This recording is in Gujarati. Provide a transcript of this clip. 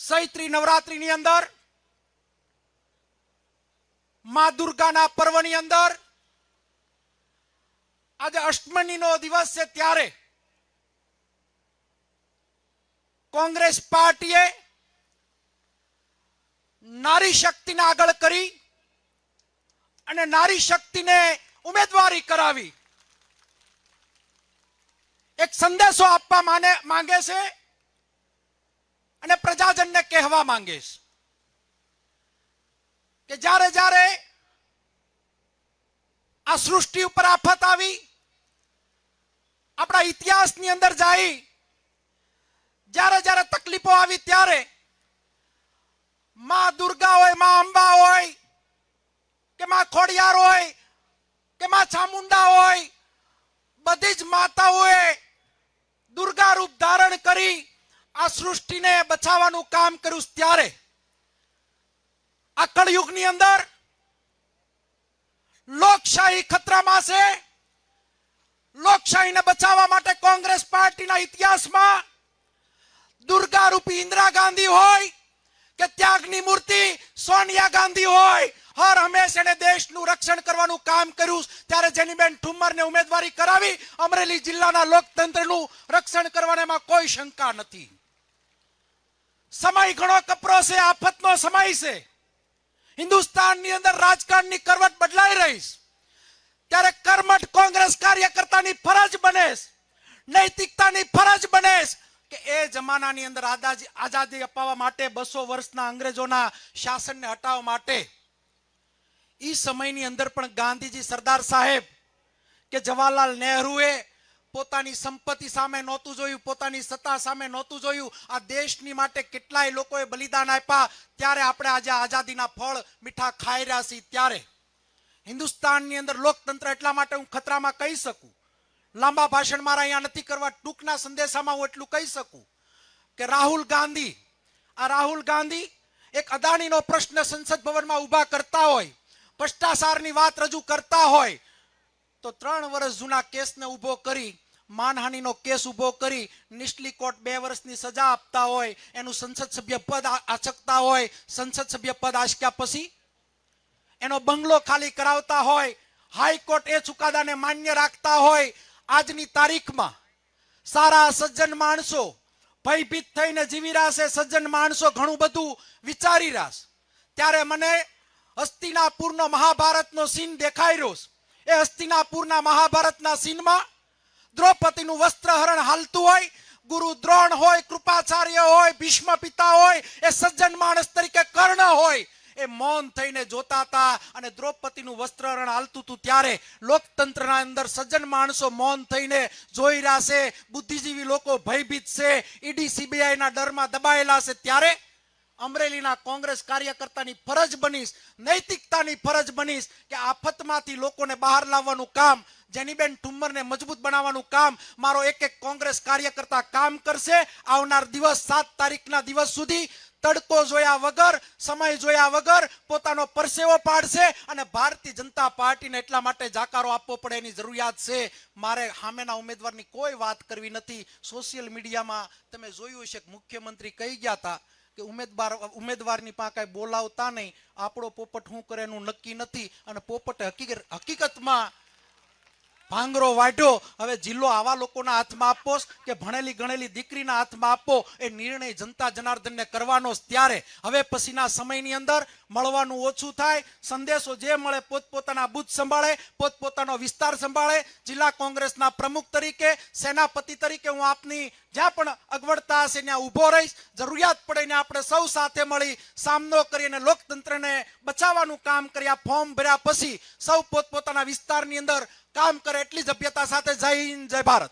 ચૈત્રી નવરાત્રીની અંદર, મા દુર્ગાના પર્વની અંદર, આજે અષ્ટમીનો દિવસ છે ત્યારે કોંગ્રેસ પાર્ટીએ નારી શક્તિને આગળ કરી અને નારી શક્તિને ઉમેદવારી કરાવી. એક સંદેશો આપવા માંગે છે અને પ્રજાજનને કહેવા માંગીશ કે જ્યારે જ્યારે આ સૃષ્ટિ ઉપર આફત આવી, આપણા ઇતિહાસની અંદર જાય જ્યારે જ્યારે તકલીફો આવી ત્યારે માં દુર્ગા હોય, માં અંબા હોય, કે માં ખોડિયાર હોય, કે માં ચામુંડા હોય, બધી જ માતાઓએ દુર્ગા રૂપ ધારણ કરી આ સૃષ્ટિને બચાવવાનું કામ કર્યું ત્યારે. આ કળયુગની અંદર લોકશાહી ખતરામાં છે. લોકશાહીને બચાવવા માટે કોંગ્રેસ પાર્ટીના ઇતિહાસમાં દુર્ગા રૂપી ઇન્દિરા ગાંધી હોય કે ત્યાગની મૂર્તિ સોનિયા ગાંધી હોય, હર હંમેશ એને દેશનું રક્ષણ કરવાનું કામ કર્યું ત્યારે જેનીબેન ઠુમ્મરને ઉમેદવારી કરાવી અમરેલી જિલ્લાના લોકતંત્રનું રક્ષણ કરવાનામાં કોઈ શંકા નથી. સમય ઘણો કપરો છે, આફતનો સમય છે. હિન્દુસ્તાનની અંદર રાજકારણની કરવટ બદલાઈ રહી છે. ત્યારે કર્મઠ કોંગ્રેસ કાર્યકર્તાની ફરજ બને નૈતિકતાની ફરજ બને કે એ જમાનાની અંદર આઝાદી આઝાદી અપાવવા માટે, બસો વર્ષના અંગ્રેજોના શાસનને હટાવવા માટે. એ સમયની અંદર પણ ગાંધીજી સરદાર સાહેબ કે જવાહરલાલ નહેરુએ પોતાની સંપત્તિ સામે નહોતું જોયું, પોતાની સત્તા સામે નહોતું જોયું. આ દેશની માટે કેટલાય લોકોએ બલિદાન આપ્યા. ત્યારે આપણે આજે આઝાદીના ફળ મીઠા ખાઈ રહ્યા છીએ ત્યારે. હિન્દુસ્તાનની અંદર લોકતંત્ર એટલા માટે હું ખતરામાં કહી શકું. લાંબા ભાષણ મારા અહીંયા નથી કરવા, ટૂંકના સંદેશામાં હું એટલું કહી શકું કે રાહુલ ગાંધી, આ રાહુલ ગાંધી એક અદાણીનો પ્રશ્ન સંસદ ભવનમાં ઊભા કરતા હોય, ભ્રષ્ટાચારની વાત રજૂ કરતા હોય તો ત્રણ વર્ષ જૂના કેસને ઊભો કરી, માનહાનિનો કેસ ઊભો કરી, નિષ્ઠલી કોર્ટ બે વર્ષની સજા આપતા હોય, એનું સંસદ સભ્ય પદ આચકતા હોય, સંસદ સભ્ય પદ આચક્યા પછી એનો બંગલો ખાલી કરાવતા હોય, હાઈકોર્ટ એ ચુકાદાને માન્ય રાખતા હોય, આજની તારીખમાં સારા સજ્જન માણસો, ભયભીત થઈને જીવી રહ્યા સજ્જન માણસો ઘણું બધું વિચારી રહ્યા ત્યારે મને હસ્તિનાપુરનો મહાભારતનો સીન દેખાઈ રહ્યો એ હસ્તિનાપુરના મહાભારતના સીનમાં દ્રૌપદીનું વસ્ત્રહરણ હાલતું હોય, ગુરુ દ્રોણ હોય, કૃપાચાર્ય હોય, ભીષ્મ પિતા હોય, એ સજ્જન માણસ તરીકે કર્ણ હોય, એ મૌન થઈને જોતા હતા અને દ્રૌપદીનું વસ્ત્રહરણ હાલતું હતું ત્યારે લોકતંત્રના અંદર સજ્જન માણસો મૌન થઈને જોઈ રહ્યા છે, બુદ્ધિજીવી લોકો ભયભીત છે, ઈડી, સીબીઆઈના ડરમાં દબાયેલા છે ત્યારે અમરેલીના કોંગ્રેસ કાર્યકર્તાની ફરજ બનીશ, નૈતિકતાની ફરજ બનીશ કે આફતમાંથી લોકોને બહાર લાવવાનું કામ, જેનીબેન ઠુમ્મરને મજબૂત બનાવવાનું કામ, મારો એક એક કોંગ્રેસ કાર્યકર્તા કામ કરશે. આવનાર દિવસ સાત તારીખના દિવસ સુધી તડકો જોયા વગર, સમય જોયા વગર પોતાનો પરસેવો પાડશે અને ભારતીય જનતા પાર્ટીને એટલા માટે જાકારો આપવો પડે એની જરૂરિયાત છે. મારે સામેના ઉમેદવારની કોઈ વાત કરવી નથી. સોશિયલ મીડિયામાં તમે જોયું હશે મુખ્યમંત્રી કહી ગયા હતા? કે ઉમેદવાર ઉમેદવારની પાસે બોલાવતા નહીં. આપણો પોપટ શું કરે એનું નક્કી નથી. અને પોપટ હકીકત હકીકતમાં ભાંગરો વાઢ્યો, હવે જિલ્લો આવા લોકોના હાથમાં આપો કે ભણેલી ગણેલી દીકરીના હાથમાં આપો, એ નિર્ણય જનતા જનાર્દનને કરવાનો ત્યારે. હવે પછીના સમયની અંદર મળવાનું ઓછું થાય, સંદેશો જે મળે પોતપોતાના બુથ સંભાળે, પોતપોતાનો વિસ્તાર સંભાળે. જિલ્લા કોંગ્રેસના પ્રમુખ તરીકે, સેનાપતિ તરીકે હું આપની જ્યાં પણ અગવડતા હશે ત્યાં ઊભો રહીશ. જરૂરિયાત પડે ને આપણે સૌ સાથે મળી સામનો કરીને લોકતંત્રને બચાવવાનું કામ કર્યા ફોર્મ ભર્યા પછી સૌ પોતપોતાના વિસ્તારની અંદર કામ કરે એટલી જ સાથે જય હિન્દ જય ભારત.